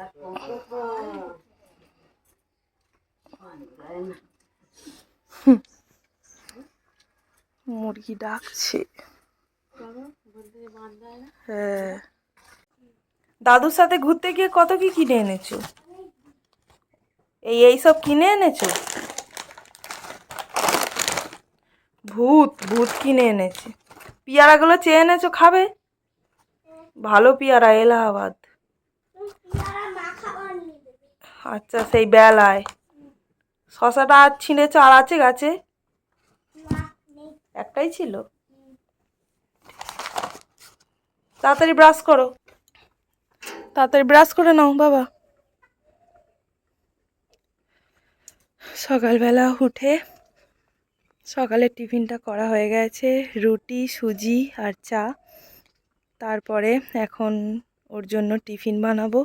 মুরগি ডাকছে। হ্যাঁ। দাদুর সাথে ঘুরতে গিয়ে কত কি কিনে এনেছো? এই সব কিনে এনেছো? ভূত ভূত কিনে এনেছে। পিয়ারাগুলো চেয়ে এনেছো খাবে? ভালো পিয়ারা, এলাহাবাদ। আচ্ছা সেই বেলায়। শশাটা আর ছিঁড়েছো, আর আছে গাছে? একটাই ছিল? তাড়াতাড়ি ব্রাশ করো। তাড়াতাড়ি ব্রাশ করে নাও, বাবা। সকালবেলা উঠে সকালের টিফিনটা করা হয়ে গেছে, রুটি, সুজি আর চা। তারপরে এখন ওর জন্য টিফিন বানাবো,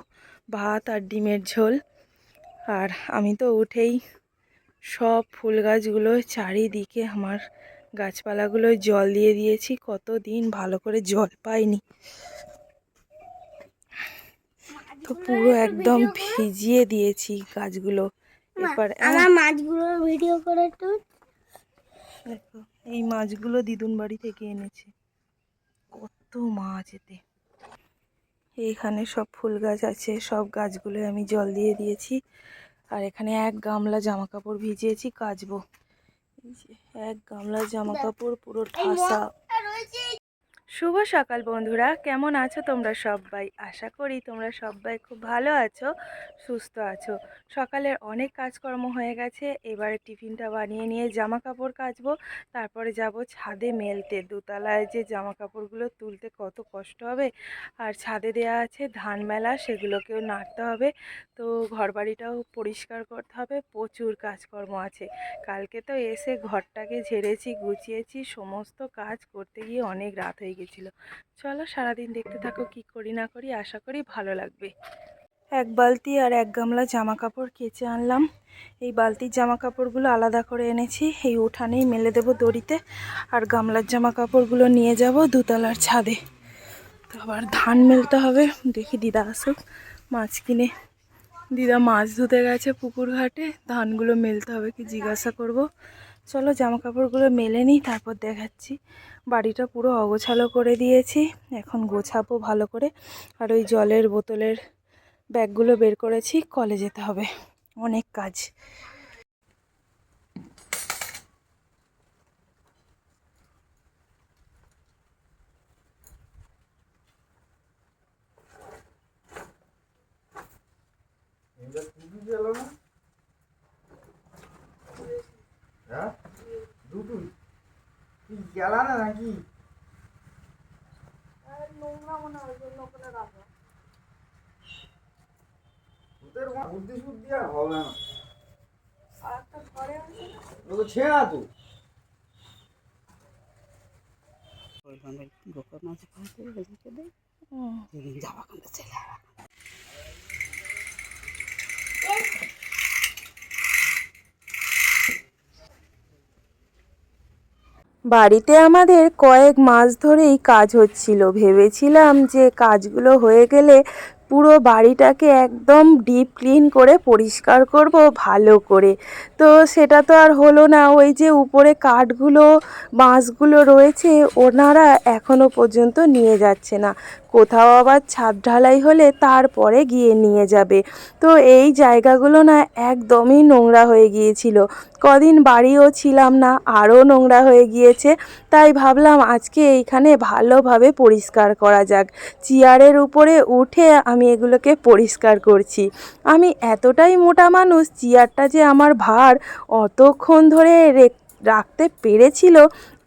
ভাত আর ডিমের ঝোল। আর আমি তো উঠেই সব ফুল গাছগুলো চারিদিকে আমার গাছপালাগুলো জল দিয়ে দিয়েছি। কতদিন ভালো করে জল পাইনি। তো পুরো একদম ভিজিয়ে দিয়েছি গাছগুলো। এবার আমার মাছগুলো ভিডিও করে একটু। দেখো এই মাছগুলো দিদুন বাড়ি থেকে এনেছে। কত মাছ এতে। এইখানে সব ফুল গাছ আছে, সব গাছগুলো আমি জল দিয়ে দিয়েছি। আর এখানে এক গামলা জামা কাপড় ভিজিয়েছি, কাচবো। এক গামলা জামা কাপড় পুরো ঠাসা। শুভ সকাল বন্ধুরা। কেমন আছো তোমরা সবাই? আশা করি তোমরা সবাই খুব ভালো আছো, সুস্থ আছো। সকালের অনেক কাজকর্ম হয়ে গেছে। এবারে টিফিনটা বানিয়ে নিয়ে জামা কাপড় কাচবো। তারপরে যাব ছাদে মেলতে। দোতলায় যে জামা কাপড়গুলো তুলতে কত কষ্ট হবে। আর ছাদে দেয়া আছে ধান মেলা, সেগুলোকেও নাড়তে হবে। তো ঘরবাড়িটাও পরিষ্কার করতে হবে। প্রচুর কাজকর্ম আছে। কালকে তো এসে ঘরটাকে ঝেড়েছি, গুছিয়েছি, সমস্ত কাজ করতে গিয়ে অনেক রাত হয়ে গেছিল চলো সারাদিন দেখতে থাকো কি করি না করি, আশা করি ভালো লাগবে। এক বালতি আর এক গামলা জামা কাপড় কেচে আনলাম। এই বালতির জামা কাপড়গুলো আলাদা করে এনেছি, এই উঠানেই মেলে দেবো দড়িতে আর গামলার জামা কাপড়গুলো নিয়ে যাব দুতলার ছাদে। তো আবার ধান মেলতে হবে, দেখি দিদা আসুক মাছ কিনে। দিদা মাছ ধুতে গেছে পুকুর ঘাটে ধানগুলো মেলতে হবে কি জিজ্ঞাসা করব। চলো জামা কাপড়গুলো মেলে নিই, তারপর দেখাচ্ছি। বাড়িটা পুরো অগোছালো করে দিয়েছি। এখন গোছাবো ভালো করে। আর ওই জলের বোতলের ব্যাগগুলো বের করেছি কলে যেতে হবে। অনেক কাজ হ্যাঁ দুটোই কি গেলা না নাকি? ওদের বুদ্ধি শুদ্ধি আর হবে না। ছেঁড়া তো। মাছ খাওয়াতে রেখে দেয় যেদিন যাওয়া কান্দে চলে বাড়িতে আমাদের কয়েক মাস ধরেই কাজ হচ্ছিল। ভেবেছিলাম যে কাজগুলো হয়ে গেলে পুরো বাড়িটাকে একদম ডিপ ক্লিন করে পরিষ্কার করব ভালো করে। তো সেটা তো আর হলো না, ওই যে উপরে কাঠগুলো, বাঁশগুলো রয়েছে, ওনারা এখনও পর্যন্ত নিয়ে যাচ্ছে না। কোথাও আবার ছাদ ঢালাই হলে তারপরে গিয়ে নিয়ে যাবে। তো এই জায়গাগুলো না একদমই নোংরা হয়ে গিয়েছিল। কদিন বাড়িও ছিলাম না, আরও নোংরা হয়ে গিয়েছে। তাই ভাবলাম আজকে এইখানে ভালোভাবে পরিষ্কার করা যাক। চেয়ারের উপরে উঠে আমি এগুলোকে পরিষ্কার করছি। আমি এতটাই মোটা মানুষ, চেয়ারটা যে আমার ভার অতক্ষণ ধরে রাখতে পেরেছিল,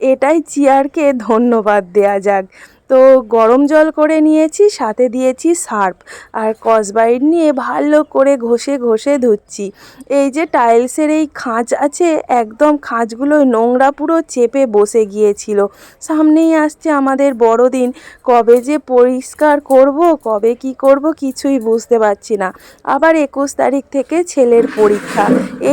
এটাই চেয়ারকে ধন্যবাদ দেয়া যাক। তো গরম জল করে নিয়েছি, সাথে দিয়েছি সার্ফ আর কসবাইট নিয়ে ভালো করে ঘষে ঘষে ধুচ্ছি। এই যে টাইলসের এই খাঁজ আছে, একদম খাঁজগুলো নোংরা পুরো চেপে বসে গিয়েছিল। সামনেই আসছে আমাদের বড়দিন, কবে যে পরিষ্কার করব, কবে কি করব কিছুই বুঝতে পারছি না। আবার একুশ তারিখ থেকে ছেলের পরীক্ষা।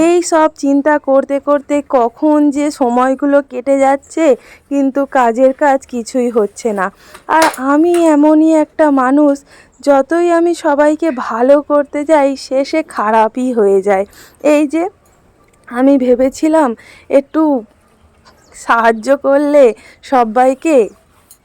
এই সব চিন্তা করতে করতে কখন যে সময়গুলো কেটে যাচ্ছে, কিন্তু কাজের কাজ কিছুই হচ্ছে না। আর আমি এমনই একটা মানুষ, যতই আমি সবাইকে ভালো করতে যাই, শেষে খারাপই হয়ে যায়। এই যে, আমি ভেবেছিলাম একটু সাহায্য করলে সবাইকে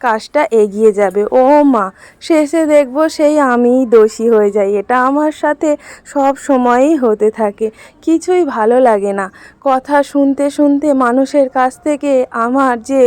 কাজটা এগিয়ে যাবে। ও মা, শেষে দেখব সেই আমিই দোষী হয়ে যাই। এটা আমার সাথে সব সময়ই হতে থাকে, কিছুই ভালো লাগে না। কথা শুনতে শুনতে মানুষের কাছ থেকে আমার যে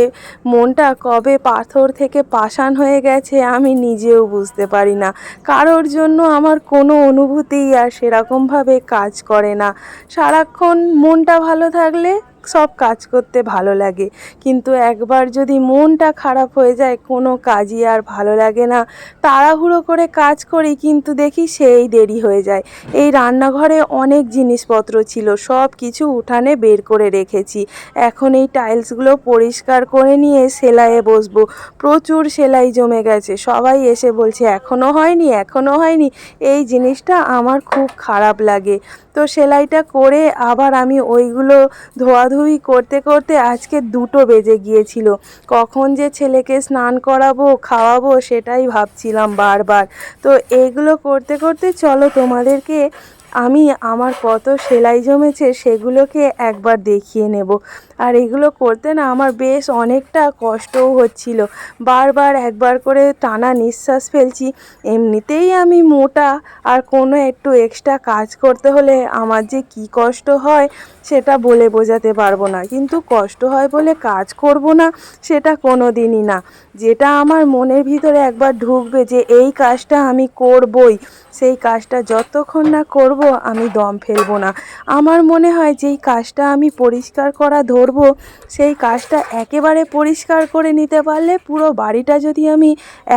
মনটা কবে পাথর থেকে পাষাণ হয়ে গেছে আমি নিজেও বুঝতে পারি না। কারোর জন্য আমার কোনো অনুভূতিই আর সেরকমভাবে কাজ করে না। সারাক্ষণ মনটা ভালো থাকলে সব কাজ করতে ভালো লাগে। কিন্তু একবার যদি মনটা খারাপ হয়ে যায়, কোনো কাজই আর ভালো লাগে না। তাড়াহুড়ো করে কাজ করি, কিন্তু দেখি সেই দেরি হয়ে যায়। এই রান্নাঘরে অনেক জিনিসপত্র ছিল, সব কিছু উঠানে বের করে রেখেছি। এখন এই টাইলসগুলো পরিষ্কার করে নিয়ে সেলাইয়ে বসবো। প্রচুর সেলাই জমে গেছে, সবাই এসে বলছে এখনও হয়নি এখনও হয়নি। এই জিনিসটা আমার খুব খারাপ লাগে। তো সেলাইটা করে আবার আমি ওইগুলো ধোয়াধুয়ি করতে করতে আজকে দুটো বেজে গিয়েছিল। কখন যে ছেলেকে স্নান করাবো, খাওয়াবো সেটাই ভাবছিলাম বারবার। তো এইগুলো করতে করতে চলো তোমাদেরকে আমি আমার কত সেলাই জমেছে সেগুলোকে একবার দেখিয়ে নেব। আর এগুলো করতে না আমার বেশ অনেকটা কষ্টও হচ্ছিল। বারবার একবার করে টানা নিঃশ্বাস ফেলছি। এমনিতেই আমি মোটা। আর কোনো একটু এক্সট্রা কাজ করতে হলে আমার যে কি কষ্ট হয় সেটা বলে বোঝাতে পারব না। কিন্তু কষ্ট হয় বলে কাজ করব না সেটা কোনো দিনই না। যেটা আমার মনের ভিতরে একবার ঢুকবে যে এই কাজটা আমি করবই। সেই কাজটা যতক্ষণ না করব আমি দম ফেলব না। আমার মনে হয় যেই কাজটা আমি পরিষ্কার করা ধরব, সেই কাজটা একেবারে পরিষ্কার করে নিতে পারলে পুরো বাড়িটা যদি আমি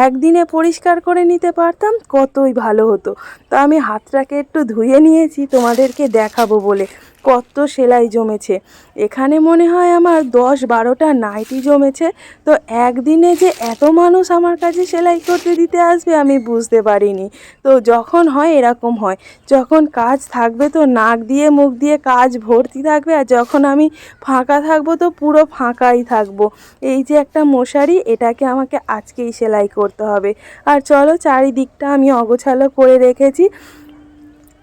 একদিনে পরিষ্কার করে নিতে পারতাম, কতই ভালো হতো। তো আমি হাতটাকে একটু ধুয়ে নিয়েছি, তোমাদেরকে দেখাবো বলে। কত সেলাই জমেছে। এখানে মনে হয় আমার দশ বারোটা নাইটি জমেছে। তো একদিনে যে এত মানুষ আমার কাছে সেলাই করতে দিতে আসবে আমি বুঝতে পারিনি। তো যখন হয় এরকম হয়। যখন কাজ থাকবে তো নাক দিয়ে, মুখ দিয়ে কাজ ভর্তি থাকবে আর যখন আমি ফাঁকা থাকব তো পুরো ফাঁকাই থাকব। এই যে একটা মশারি, এটাকে আমাকে আজকেই সেলাই করতে হবে। আর চলো চারিদিকটা আমি অগোছালো করে রেখেছি।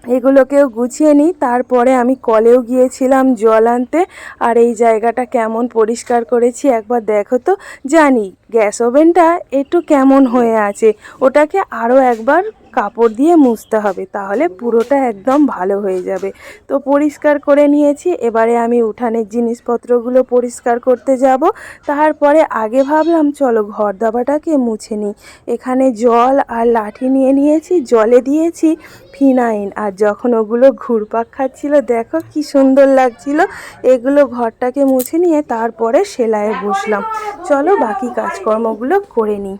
এগুলোকেও গুছিয়ে নিই। তারপরে আমি কলেও গিয়েছিলাম জল আনতে। আর এই জায়গাটা কেমন পরিষ্কার করেছি একবার দেখো তো, জানি। গ্যাস ওভেনটা একটু কেমন হয়ে আছে? ওটাকে আরও একবার কাপড় দিয়ে মুছতে হবে, তাহলে পুরোটা একদম ভালো হয়ে যাবে। তো পরিষ্কার করে নিয়েছি, এবারে আমি উঠানের জিনিসপত্রগুলো পরিষ্কার করতে যাব। তারপরে আগে ভাবলাম, চলো ঘর দাবাটাকে মুছে নিই। এখানে জল আর লাঠি নিয়ে নিয়েছি, জলে দিয়েছি ফিনাইন আর যখন ওগুলো ঘুরপাক খাচ্ছিল, দেখো কি সুন্দর লাগছিল। এগুলো ঘরটাকে মুছে নিয়ে তারপরে সেলাইয়ে বসলাম। চলো বাকি কাজকর্মগুলো করে নিই।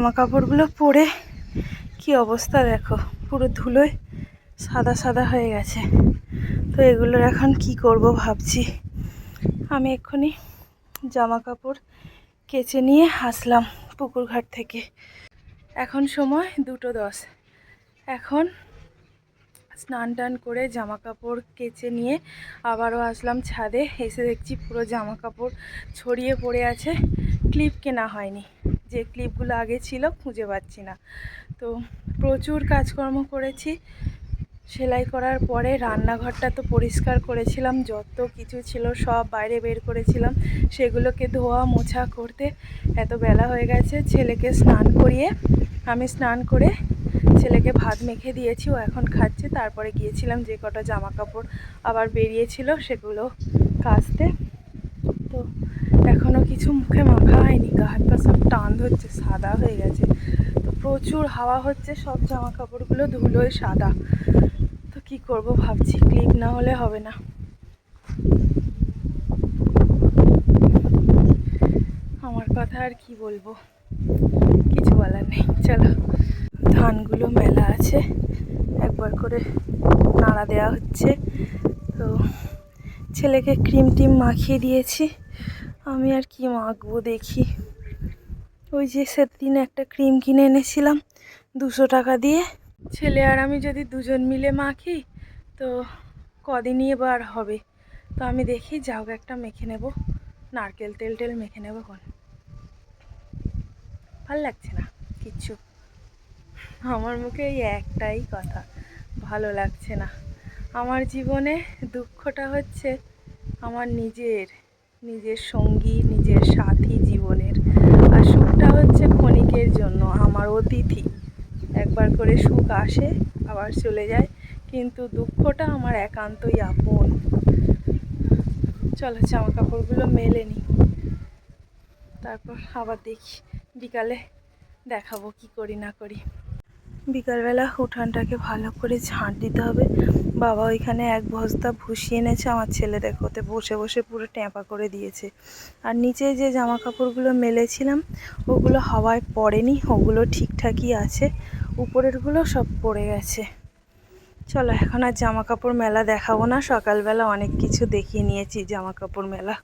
জামা কাপড়গুলো পরে কি অবস্থা দেখো? পুরো ধুলোয় সাদা সাদা হয়ে গেছে। তো এগুলোর এখন কি করব ভাবছি। আমি এক্ষুনি জামা কাপড় কেচে নিয়ে আসলাম পুকুরঘাট থেকে। এখন সময় দুটো দশ। এখন স্নান টান করে জামা কাপড় কেচে নিয়ে আবারও আসলাম ছাদে। এসে দেখছি পুরো জামা কাপড় ছড়িয়ে পড়ে আছে। ক্লিপ কেনা হয়নি। যে ক্লিপগুলো আগে ছিল খুঁজে পাচ্ছি না। তো প্রচুর কাজকর্ম করেছি। সেলাই করার পরে রান্নাঘরটা তো পরিষ্কার করেছিলাম। যত কিছু ছিল সব বাইরে বের করেছিলাম। সেগুলোকে ধোয়া মোছা করতে এত বেলা হয়ে গেছে। ছেলেকে স্নান করিয়ে আমি স্নান করে ছেলেকে ভাত মেখে দিয়েছি, ও এখন খাচ্ছে। তারপরে গিয়েছিলাম যে কটা জামা কাপড় আবার বেরিয়েছিল, সেগুলো কাচতে। তো এখনও কিছু মুখে মাখা হয়নি, গা হাত পা সব টান ধরছে, সাদা হয়ে গেছে। তো প্রচুর হাওয়া হচ্ছে, সব জামা কাপড়গুলো ধুলোয় সাদা। তো কি করব ভাবছি, ক্লিপ না হলে হবে না। আমার কথা আর কি বলব? কিছু বলার নেই, চলো। ধানগুলো মেলা আছে। একবার করে নাড়া দেওয়া হচ্ছে। তো ছেলেকে ক্রিম টিম মাখিয়ে দিয়েছি। আমি আর কি মাখবো দেখি। ওই যে সেদিন একটা ক্রিম কিনে এনেছিলাম দুশো টাকা দিয়ে। ছেলে আর আমি যদি দুজন মিলে মাখি, তো কদিনই এবার হবে। তো আমি দেখি, যাও একটা মেখে নেব। নারকেল তেল টেল মেখে নেব কোন ভালো লাগছে না, কিচ্ছু। আমার মুখে এই একটাই কথা, ভালো লাগছে না। আমার জীবনে দুঃখটা হচ্ছে আমার নিজের নিজের সঙ্গী, নিজের সাথী জীবনের। আর সুখটা হচ্ছে ক্ষণিকের জন্য, আমার অতিথি। একবার করে সুখ আসে, আবার চলে যায়, কিন্তু দুঃখটা আমার একান্তই আপন। চলো জামা কাপড়গুলো মেলে নিই তারপর আবার দেখি, বিকালে দেখাবো কি করি না করি। বিকালবেলা উঠানটাকে ভালো করে ঝাঁট দিতে হবে। বাবা ওইখানে এক বস্তা ভুসি এনেছে, আমার ছেলে দেখো ওতে বসে বসে পুরো ট্যাপা করে দিয়েছে। আর নিচে যে জামা কাপড়গুলো মেলেছিলাম, ওগুলো হাওয়ায় পড়েনি, ওগুলো ঠিকঠাকই আছে, উপরেরগুলো সব পড়ে গেছে। চলো এখন আর জামা কাপড় মেলা দেখাবো না, সকালবেলা অনেক কিছু দেখিয়ে নিয়েছি জামা কাপড় মেলা।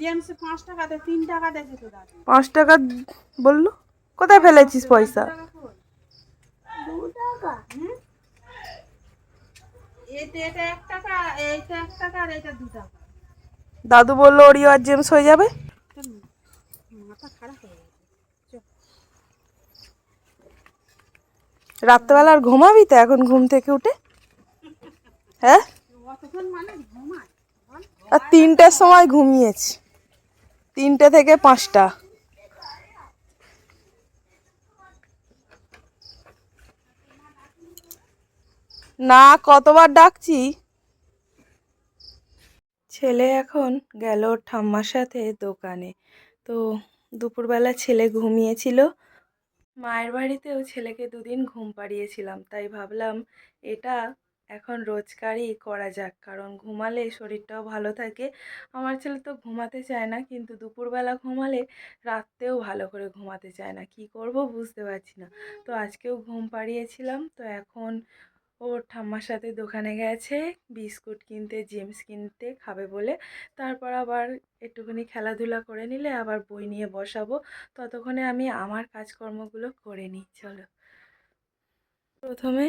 জেমস পাঁচ টাকাতে তিন টাকা দেখে তো দাদু। পাঁচ টাকা বলল? কোথায় ফেলেছিস পয়সা? এতে এটা এক টাকা এইটা এক টাকা আর এইটা দু টাকা। দাদু বলল ওরিও আর জেমস হয়ে যাবে? মাথা খারাপ হয়ে গেছে। রাত্রেবেলা আর ঘুমাবি তো এখন ঘুম থেকে উঠে? হ্যাঁ অতক্ষণ মানে ঘুমায় বল আর তিনটের সময় ঘুমিয়েছি। তিনটে থেকে পাঁচটা। না, কতবার ডাকছি? ছেলে এখন গেল ঠাম্মার সাথে দোকানে। তো দুপুরবেলা ছেলে ঘুমিয়েছিল। মায়ের বাড়িতেও ছেলেকে দুদিন ঘুম পাড়িয়েছিলাম, তাই ভাবলাম এটা এখন রোজকারই করা যাক। কারণ ঘুমালে শরীরটাও ভালো থাকে। আমার ছেলে তো ঘুমাতে চায় না, কিন্তু দুপুরবেলা ঘুমালে রাত্রেও ভালো করে ঘুমাতে চায় না। কি করব বুঝতে পারছি না। তো আজকেও ঘুম পাড়িয়েছিলাম। তো এখন ওর ঠাম্মার সাথে দোকানে গেছে, বিস্কুট কিনতে, জেমস কিনতে, খাবে বলে। তারপর আবার একটুখানি খেলাধুলা করে নিলে আবার বই নিয়ে বসাবো। ততক্ষণে আমি আমার কাজকর্মগুলো করে নিই। চলো। প্রথমে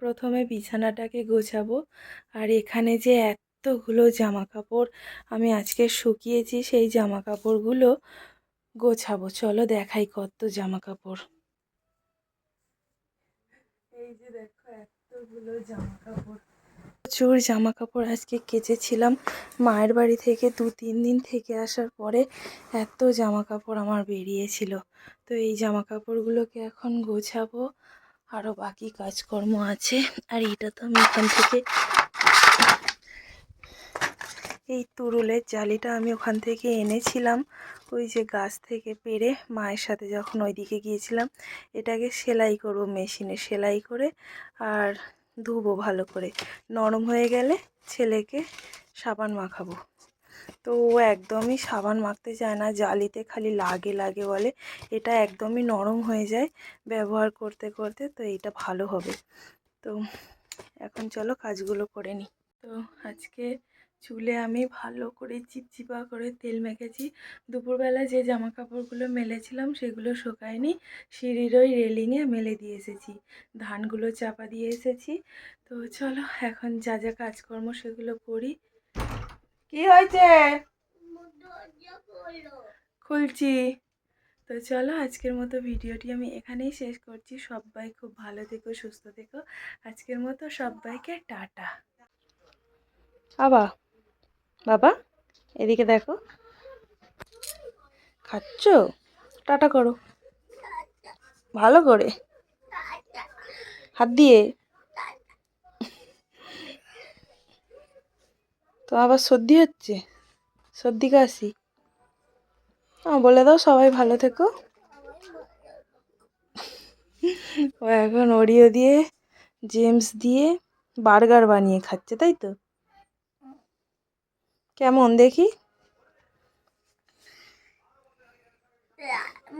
প্রথমে বিছানাটাকে গোছাবো। আর এখানে যে এতগুলো জামা কাপড় আমি আজকে শুকিয়েছি সেই জামা কাপড়গুলো গোছাবো। চলো দেখাই কত জামা কাপড় এই যে দেখো এতগুলো জামা কাপড় প্রচুর জামা কাপড় আজকে কেচেছিলাম। মায়ের বাড়ি থেকে দু তিন দিন থেকে আসার পরে এত জামা কাপড় আমার বেরিয়েছিল। তো এই জামা কাপড়গুলোকে এখন গোছাবো। আরও বাকি কাজকর্ম আছে। আর এটা তো আমি এখান থেকে এই তুরুলের জালিটা আমি ওখান থেকে এনেছিলাম। ওই যে গাছ থেকে পেরে মায়ের সাথে যখন ওইদিকে গিয়েছিলাম, এটাকে সেলাই করব মেশিনে সেলাই করে আর ধুবো ভালো করে। নরম হয়ে গেলে ছেলেকে সাবান মাখাবো। তো ও একদমই সাবান মাখতে চায় না, জালিতে খালি লাগে লাগে বলে। এটা একদমই নরম হয়ে যায় ব্যবহার করতে করতে, তো এটা ভালো হবে। তো এখন চলো কাজগুলো করে নিই। তো আজকে চুলে আমি ভালো করে চিপচিপা করে তেল মেখেছি। দুপুরবেলা যে জামা কাপড়গুলো মেলেছিলাম সেগুলো শুকায়নি সিঁড়ির ওই রেলিংয়ে মেলে দিয়ে এসেছি। ধানগুলো চাপা দিয়ে এসেছি। তো চলো এখন যা যা কাজকর্ম সেগুলো করি। কি হয়েছে? খুলছি। তো চলো আজকের মতো ভিডিওটি আমি এখানেই শেষ করছি। সবাই খুব ভালো থেকো সুস্থ থেকো। আজকের মতো সবাইকে টাটা। আবা বাবা এদিকে দেখো। খাচ্ছ? টাটা করো। ভালো করে। হাত দিয়ে। তো আবার সর্দি হচ্ছে। সর্দি কাশি বলে দাও সবাই ভালো থেকো। ও এখন ওরিও দিয়ে জেমস দিয়ে বার্গার বানিয়ে খাচ্ছে তাই তো? কেমন দেখি?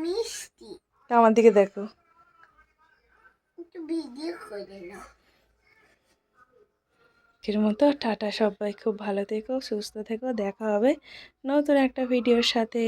মিষ্টি। আমার দিকে দেখো। ভিডিও করে না এর মতো। টাটা সবাই, খুব ভালো থেকো, সুস্থ থেকো, দেখা হবে নতুন একটা ভিডিওর সাথে।